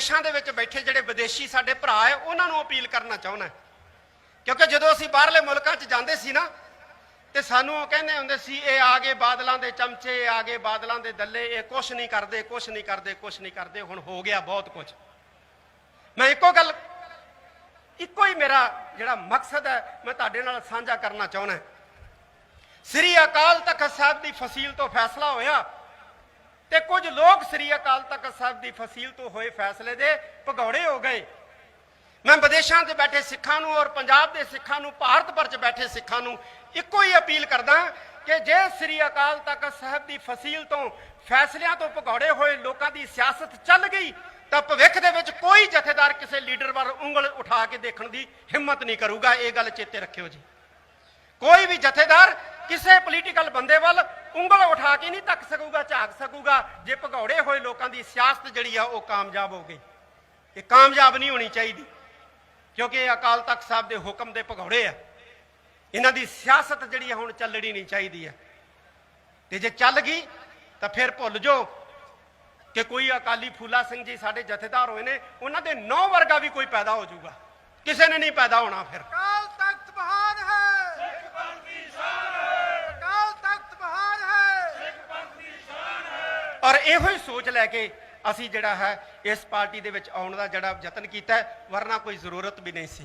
ਵਿਦੇਸ਼ਾਂ ਦੇ ਵਿੱਚ ਬੈਠੇ ਜਿਹੜੇ ਵਿਦੇਸ਼ੀ ਸਾਡੇ ਭਰਾ ਹੈ, ਉਹਨਾਂ ਨੂੰ ਅਪੀਲ ਕਰਨਾ ਚਾਹੁੰਦਾ ਕਿਉਂਕਿ ਜਦੋਂ ਅਸੀਂ ਬਾਹਰਲੇ ਮੁਲਕਾਂ 'ਚ ਜਾਂਦੇ ਸੀ ਨਾ, ਤੇ ਸਾਨੂੰ ਉਹ ਕਹਿੰਦੇ ਹੁੰਦੇ ਸੀ, ਇਹ ਆ ਗਏ ਬਾਦਲਾਂ ਦੇ ਚਮਚੇ, ਇਹ ਆ ਗਏ ਬਾਦਲਾਂ ਦੇ ਦੱਲੇ, ਇਹ ਕੁਛ ਨਹੀਂ ਕਰਦੇ, ਕੁਛ ਨਹੀਂ ਕਰਦੇ, ਕੁਛ ਨਹੀਂ ਕਰਦੇ, ਹੁਣ ਹੋ ਗਿਆ ਬਹੁਤ ਕੁਝ ਮੈਂ ਇੱਕੋ ਗੱਲ, ਇੱਕੋ ਹੀ ਮੇਰਾ ਜਿਹੜਾ ਮਕਸਦ ਹੈ, ਮੈਂ ਤੁਹਾਡੇ ਨਾਲ ਸਾਂਝਾ ਕਰਨਾ ਚਾਹੁੰਦਾ ਸ੍ਰੀ ਅਕਾਲ ਤਖਤ ਸਾਹਿਬ ਦੀ ਫਸੀਲ ਤੋਂ ਫੈਸਲਾ ਹੋਇਆ ਤੇ ਕੁਝ ਲੋਕ ਸ੍ਰੀ ਅਕਾਲ ਤਖਤ ਸਾਹਿਬ ਦੀ ਫਸੀਲ ਤੋਂ ਹੋਏ ਫੈਸਲੇ ਦੇ ਭਗੌੜੇ ਹੋ ਗਏ। ਮੈਂ ਵਿਦੇਸ਼ਾਂ 'ਤੇ ਬੈਠੇ ਸਿੱਖਾਂ ਨੂੰ ਔਰ ਪੰਜਾਬ ਦੇ ਸਿੱਖਾਂ ਨੂੰ, ਭਾਰਤ ਭਰ 'ਚ ਬੈਠੇ ਸਿੱਖਾਂ ਨੂੰ ਇੱਕੋ ਹੀ ਅਪੀਲ ਕਰਦਾ ਕਿ ਜੇ ਸ੍ਰੀ ਅਕਾਲ ਤਖਤ ਸਾਹਿਬ ਦੀ ਫਸੀਲ ਤੋਂ ਫੈਸਲਿਆਂ ਤੋਂ ਭਗੌੜੇ ਹੋਏ ਲੋਕਾਂ ਦੀ ਸਿਆਸਤ ਚੱਲ ਗਈ, ਤਾਂ ਭਵਿੱਖ ਦੇ ਵਿੱਚ ਕੋਈ ਜਥੇਦਾਰ ਕਿਸੇ ਲੀਡਰ ਵੱਲ ਉਂਗਲ ਉਠਾ ਕੇ ਦੇਖਣ ਦੀ ਹਿੰਮਤ ਨਹੀਂ ਕਰੂਗਾ। ਇਹ ਗੱਲ ਚੇਤੇ ਰੱਖਿਓ ਜੀ। ਕੋਈ ਵੀ ਜਥੇਦਾਰ ਕਿਸੇ ਪੋਲੀਟੀਕਲ ਬੰਦੇ ਵੱਲ ਉਂਗਲ ਉਠਾ ਕੇ ਨਹੀਂ ਤੱਕ ਸਕੂਗਾ, ਝਾਕ ਸਕੂਗਾ। ਜੇ ਭਗੌੜੇ ਹੋਏ ਲੋਕਾਂ ਦੀ ਸਿਆਸਤ ਜਿਹੜੀ ਆ, ਉਹ ਕਾਮਯਾਬ ਹੋ ਗਈ। ਇਹ ਕਾਮਯਾਬ ਨਹੀਂ ਹੋਣੀ ਚਾਹੀਦੀ, ਕਿਉਂਕਿ ਇਹ ਅਕਾਲ ਤਖਤ ਸਾਹਿਬ ਦੇ ਹੁਕਮ ਦੇ ਭਗੌੜੇ ਆ। ਇਹਨਾਂ ਦੀ ਸਿਆਸਤ ਜਿਹੜੀ ਆ, ਹੁਣ ਚੱਲਣੀ ਨਹੀਂ ਚਾਹੀਦੀ ਹੈ ਤੇ ਜੇ ਚੱਲ ਗਈ, ਤਾਂ ਫਿਰ ਭੁੱਲ ਜਾਓ ਕਿ ਕੋਈ ਅਕਾਲੀ ਫੂਲਾ ਸਿੰਘ ਜੀ ਸਾਡੇ ਜਥੇਦਾਰ ਹੋਏ ਨੇ, ਉਹਨਾਂ ਦੇ ਨੌ ਵਰਗਾ ਵੀ ਕੋਈ ਪੈਦਾ ਹੋ ਜਾਊਗਾ। ਕਿਸੇ ਨੇ ਨਹੀਂ ਪੈਦਾ ਹੋਣਾ ਫਿਰ ਕਾਲ ਤਖਤ ਮਹਾਨ ਹੈ ਸਿੱਖ ਪੰਥ ਦੀ ਸ਼ਾਨ ਹੈ ਕਾਲ ਤਖਤ ਮਹਾਨ ਹੈ ਸਿੱਖ ਔਰ ਇਹੋ ਹੀ ਸੋਚ ਲੈ ਕੇ ਅਸੀਂ ਜਿਹੜਾ ਹੈ ਇਸ ਪਾਰਟੀ ਦੇ ਵਿੱਚ ਆਉਣ ਦਾ ਜਿਹੜਾ ਯਤਨ ਕੀਤਾ ਵਰਨਾ ਕੋਈ ਜ਼ਰੂਰਤ ਵੀ ਨਹੀਂ ਸੀ।